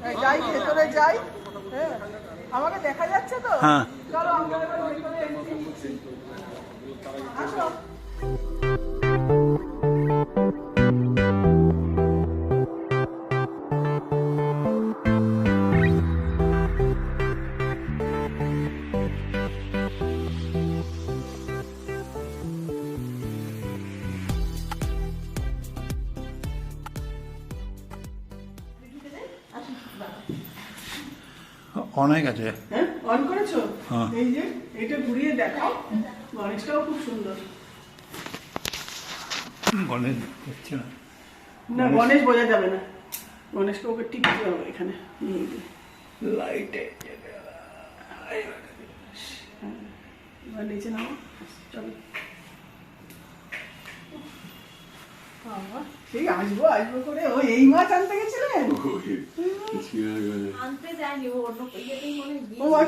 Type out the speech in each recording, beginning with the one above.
এই যাই ভেতরে যাই হ্যাঁ আমাকে দেখা যাচ্ছে তো হ্যাঁ। চলো আমরা এবার ভেতরে entry নিচ্ছি। আসো অনেক আছে হ্যাঁ অন করেছ? হ্যাঁ। এই যে এটা ঘুরিয়ে দেখাও। গণেশটাও খুব সুন্দর। অনেক হচ্ছে না। না গণেশ বোঝা যাবে না। গণেশকে ওকে টিপতে হবে এখানে। লাইটে এবার নিচে নাও চলো। সেই আসব আসব করে। ও এই মাছ আনতে যায়নি ও অন্য ইয়েতেই মনে হয় ও মা,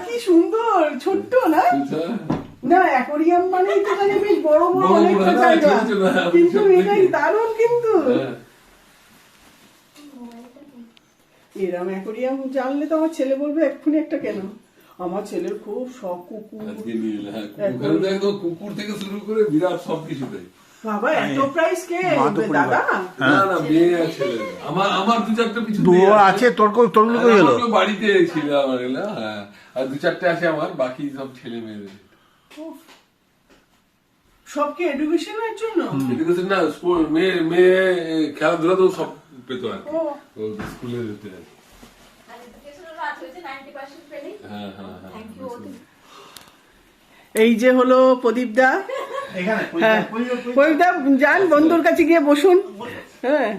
কি সুন্দর ছোট্ট না? না অ্যাকোরিয়াম মানেই তো জানি বেশ বড় বড় অনেকটা জায়গা। হ্যাঁ, কিন্তু এটাই দারুণ কিন্তু। এরম অ্যাকোরিয়াম জানলে তো আমার ছেলে বলবে এক্ষুনি একটা কেন? আমার ছেলের খুব শখ কুকুর। হ্যাঁ, কুকুর। একদম কুকুর থেকে শুরু করে বিরাট সব কিছু দেয় বাবা এত প্রাইস কে? দাদা? না না মেয়ে। আর আমার আমার দু চারটে পিছু দু আছে। তোর কো- তোর কই গেল বাড়িতে ছিল আমার এগুলা, হ্যাঁ। আর দু চারটে আছে আমার বাকি সব ছেলে মেয়েদের। সব এডুকেশনের জন্য? এডুকেশন না স্কুল মেয়ে মেয়ে খেলাধুলা তো সব পেতো আর স্কুলে যেতে আর হ্যাঁ হ্যাঁ হ্যাঁ এই যে হলো প্রদীপ দা হ্যাঁ। যান বন্ধুর কাছে গিয়ে বসুন। হ্যাঁ।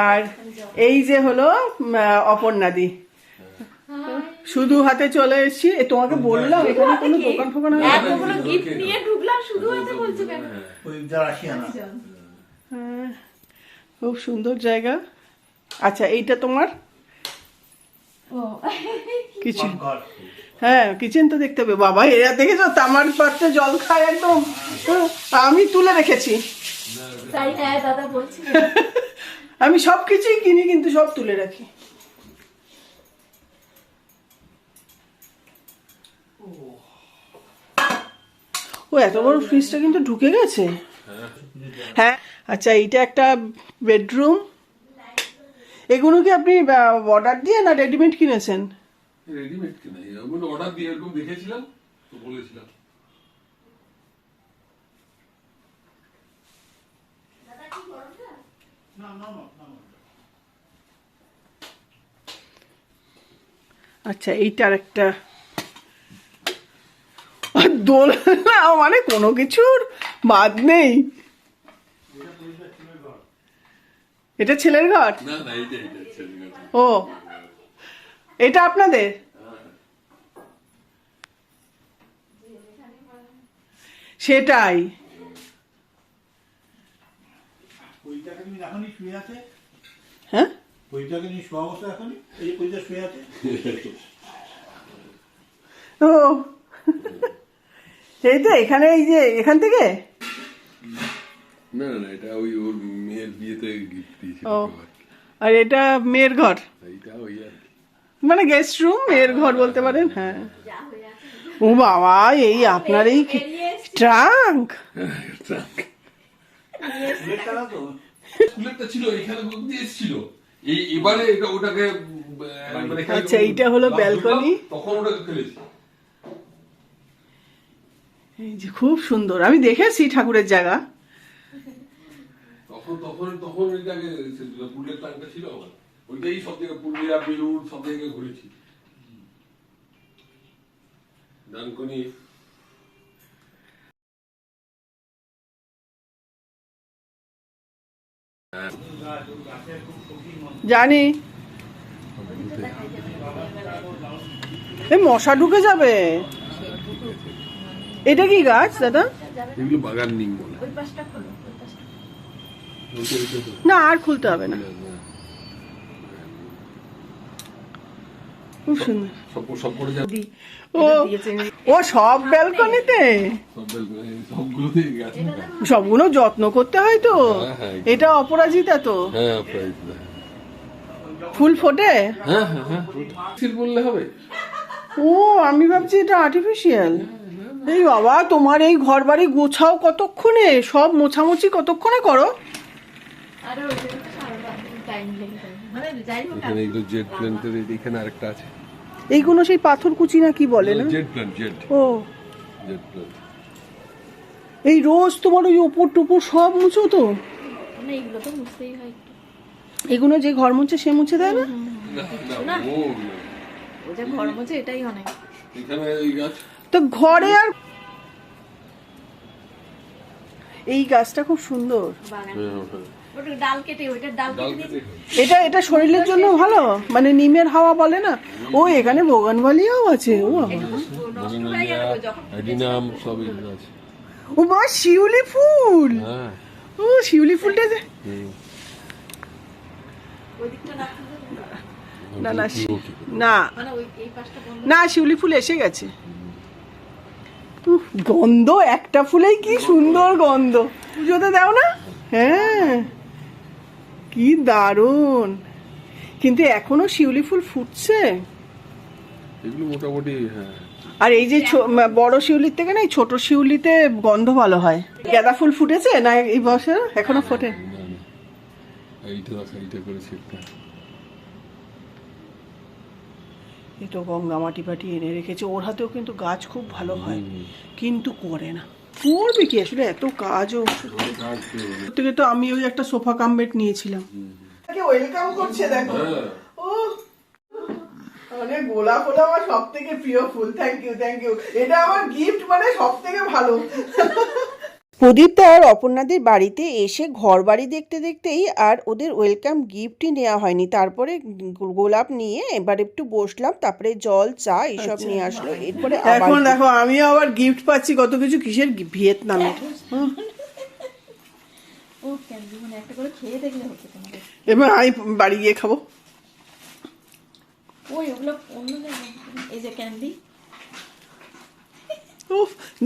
আর এই যে হলো অপর্ণাদি। শুধু হাতে চলে এসেছি। এ, তোমাকে বললাম এখানে কোনো দোকান ফোকান এতগুলো গিফট নিয়ে ঢুকলাম শুধু হাতে বলছো কেন? ওই যারা আসিয়ানা হ্যাঁ, খুব সুন্দর জায়গা। আচ্ছা এইটা তোমার? ও। কিচেন হ্যাঁ কিচেন তো দেখতে হবে। বাবা এরা দেখেছ? তামার পাত্রে জল খায় একদম। হ্যাঁ, আমি তুলে রেখেছি। হ্যাঁ আমি সব কিছুই কিনি কিন্তু সব তুলে রাখি। ও এত বড় ফ্রিজটা কিন্তু ঢুকে গেছে। হ্যাঁ আচ্ছা এইটা একটা বেডরুম এগুলো কি আপনি অর্ডার দিয়ে না রেডিমেড কিনেছেন? রেডিমেড কিনা? ওগুলো অর্ডার দিয়ে এরকম দেখেছিলাম তো বলেছিলাম। আচ্ছা এইটার একটা আর দোলনা মানে কোনো কিছুর বাদ নেই। এটা ছেলের ঘর। ও এটা আপনাদের? সেটাই। ওইটাকে তুমি এখনই শুয়ে আছে? হ্যাঁ? ও। এই তো এখানে এই যে এখান থেকে? না না এটা ওই ওর মেয়ের বিয়েতে গিফট দিয়েছিল ও। আর এটা মেয়ের ঘর? এইটা ওই আর। মানে গেস্ট রুম মেয়ের ঘর বলতে পারেন? হ্যাঁ। ও বাবা এই আপনার এই ট্রাঙ্ক মানে আচ্ছা, এইটা হলো তখন ফেলেছি। এই যে খুব সুন্দর। আমি দেখেছি ঠাকুরের জায়গা। তখন তখন তখন ছিল আমার ওইটাই সব জায়গায় পুরুলিয়া বেলুর সব জায়গায় ঘুরেছি। ডানকনি। জানি। এই মশা ঢুকে যাবে। এটা কি গাছ দাদা? এগুলো বাগান নিম বলে। না আর খুলতে হবে না। খুব সুন্দর সব সব করে যাবে ও ও সব ব্যালকনিতে। সবগুলো যত্ন করতে হয় তো? হ্যাঁ, হ্যাঁ। এটা অপরাজিতা তো? হ্যাঁ ফুল ফোটে? হ্যাঁ হ্যাঁ হ্যাঁ। বললে হবে? ও আমি ভাবছি এটা আর্টিফিশিয়াল এই বাবা তোমার এই ঘর বাড়ি গোছাও কতক্ষণে? সব মোছামুছি কতক্ষণে করো? মানে এইগুলো সেই পাথর কুচি না কি বলে না ও। এই রোজ তোমার ওই ওপর টুপুর সব মুছো তো? মানে হয় এগুলো যে ঘর মুছে সে মুছে দেয় না? হচ্ছে এটাই অনেক। এখানে এই গাছ। তো ঘরে আর এই গাছটা খুব সুন্দর। এটা এটা শরীরের জন্য ভালো? মানে নিমের হাওয়া বলে না? ও এখানে বোগানবালিয়াও আছে ও ও মা শিউলি ফুল! হ্যাঁ। ও শিউলি ফুলটা যে হুম। ওই দিকটা না না না? না। মানে ওই এই পাশটা বন্ধ না শিউলি ফুল এসে গেছে। উফ, গন্ধ একটা ফুলেই কি সুন্দর গন্ধ। পুজোতে দাও না? হ্যাঁ। কি দারুণ। কিন্তু এখনও শিউলি ফুল ফুটছে? এগুলো মোটামুটি হ্যাঁ। আর এই যে বড় শিউলির থেকে না ছোট শিউলিতে গন্ধ ভালো হয়। গাঁদা ফুল ফুটেছে না এই বছর? এখনও ফোটে? এই তো গঙ্গা মাটি পাটি এনে রেখেছে। ওর হাতেও কিন্তু গাছ খুব ভালো হয়। কিন্তু করে না। করবে কি আসলে? এত কাজও। কাজ থেকে তো আমি ওই একটা সোফা কাম বেড নিয়েছিলাম। ওয়েলকাম করছে দেখো। হ্যাঁ। ও মানে গোলাপ হলো আমার সব থেকে প্রিয় ফুল। থ্যাংক ইউ থ্যাংক ইউ এটা আমার গিফট মানে সব থেকে ভালো। প্রদীপ আর অপর্ণাদের বাড়িতে এসে ঘর বাড়ি দেখতে দেখতেই আর ওদের ওয়েলকাম গিফটই নেওয়া হয়নি। তারপরে গোলাপ নিয়ে এবার একটু বসলাম তারপরে জল চা এসব নিয়ে আসলো। এরপরে এখন দেখো আমিও আবার গিফট পাচ্ছি কত কিছু কিসের ভিয়েতনামের তোমাদের। এবার আমি বাড়ি গিয়ে খাব। ওই ওগুলো অন্য এই যে ক্যান্ডি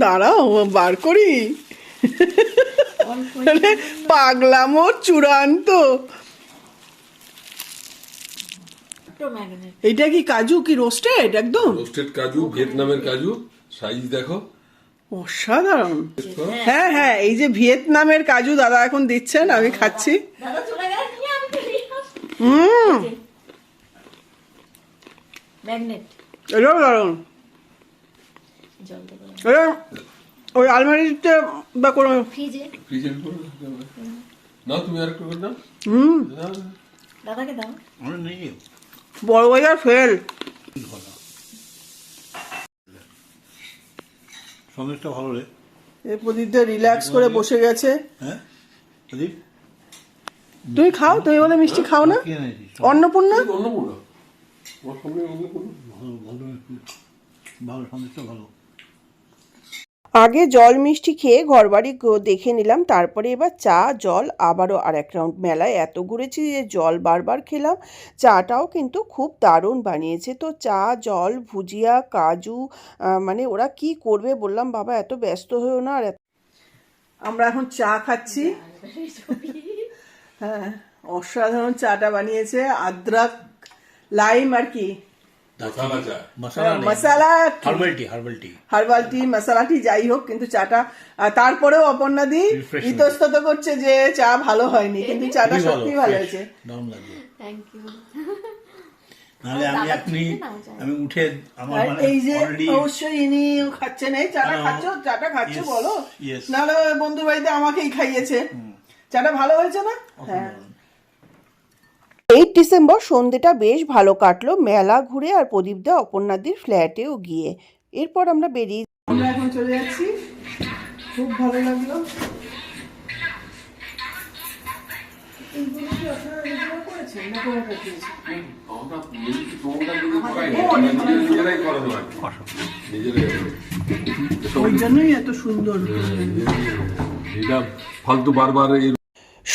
দাঁড়াও বার করি। মানে পাগলামো চূড়ান্ত। এটা কি কাজু কি রোস্টেড একদম? রোস্টেড কাজু ভিয়েতনামের কাজু সাইজ দেখো। অসাধারণ। হ্যাঁ হ্যাঁ এই যে ভিয়েতনামের কাজু দাদা এখন দিচ্ছেন আমি খাচ্ছি। হুম। ম্যাগনেট। এটাও দারুণ এটা ওই আলমারিতে বা কোনো ফ্রিজে। ফ্রিজের উপরে রাখতে তুমি আর একটু করে নাও হুম। দাদাকে দাও। আমরা নেই বড় বাজার ফেল। ভালো সন্দেশটা ভালো রে। এই প্রদীপটা রিল্যাক্স করে বসে গেছে। হ্যাঁ? প্রদীপ? তুমি খাও তুমি বলে মিষ্টি খাও না? অন্নপূর্ণা? অন্নপূর্ণা? অন্নপূর্ণা? ভালো ভালো ভালো সন্দেশটা ভালো। আগে জল মিষ্টি খেয়ে ঘরবাড়ি দেখে নিলাম, তারপরে এবার চা, জল, আবারও আর এক রাউন্ড মেলায়। এত ঘুরেছি যে জল বারবার খেলাম। চাটাও কিন্তু খুব দারুণ বানিয়েছে। তো চা, জল, ভুজিয়া, কাজু মানে ওরা কি করবে বললাম, বাবা এত ব্যস্ত হয়েও না আর আমরা এখন চা খাচ্ছি। হ্যাঁ অসাধারণ চাটা বানিয়েছে। আদ্রাক, লাইম আর কি। মশালা চা masala herbal tea herbal tea? Herbal tea masala tea যাই হোক কিন্তু চাটা তারপরেও অপর্ণা দি ইতস্তত করছে যে চা ভালো হয়নি কিন্তু চাটা সত্যি ভালো হয়েছে। দারুণ লাগবে থ্যাংক ইউ নাহলে আমি যায়। আমি উঠে আমার মানে এই যে অবশ্যই ইনি খাচ্ছেন এই চাটা খাচ্ছ? চাটা খাচ্ছ বলো। নাহলে বন্ধু বাড়িতে আমাকেই খাইয়েছে। চাটা ভালো হয়েছে না? হ্যাঁ। এইট ডিসেম্বর সন্ধেটা বেশ ভালো কাটলো। মেলা ঘুরে আর প্রদীপদা অপর্ণাদির ফ্ল্যাটেও গিয়ে। এরপর আমরা বেরিয়ে আমরা এখন চলে যাচ্ছি। খুব ভালো লাগল। ওই জন্যই এত সুন্দর। এটা ফালতু বারবার এই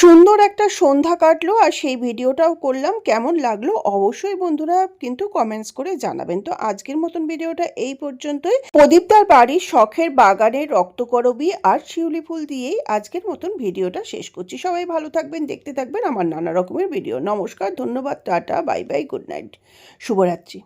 সুন্দর একটা সন্ধ্যা কাটলো আর সেই ভিডিওটাও করলাম। কেমন লাগল অবশ্যই বন্ধুরা কিন্তু কমেন্টস করে জানাবেন। তো আজকের মতন ভিডিওটা এই পর্যন্তই। প্রদীপদার বাড়ির শখের বাগানের রক্তকরবী আর শিউলি ফুল দিয়েই আজকের মতন ভিডিওটা শেষ করছি। সবাই ভালো থাকবেন, দেখতে থাকবেন আমার নানা রকমের ভিডিও। নমস্কার, ধন্যবাদ, tata, bye bye, good night. শুভরাত্রি.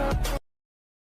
Oh,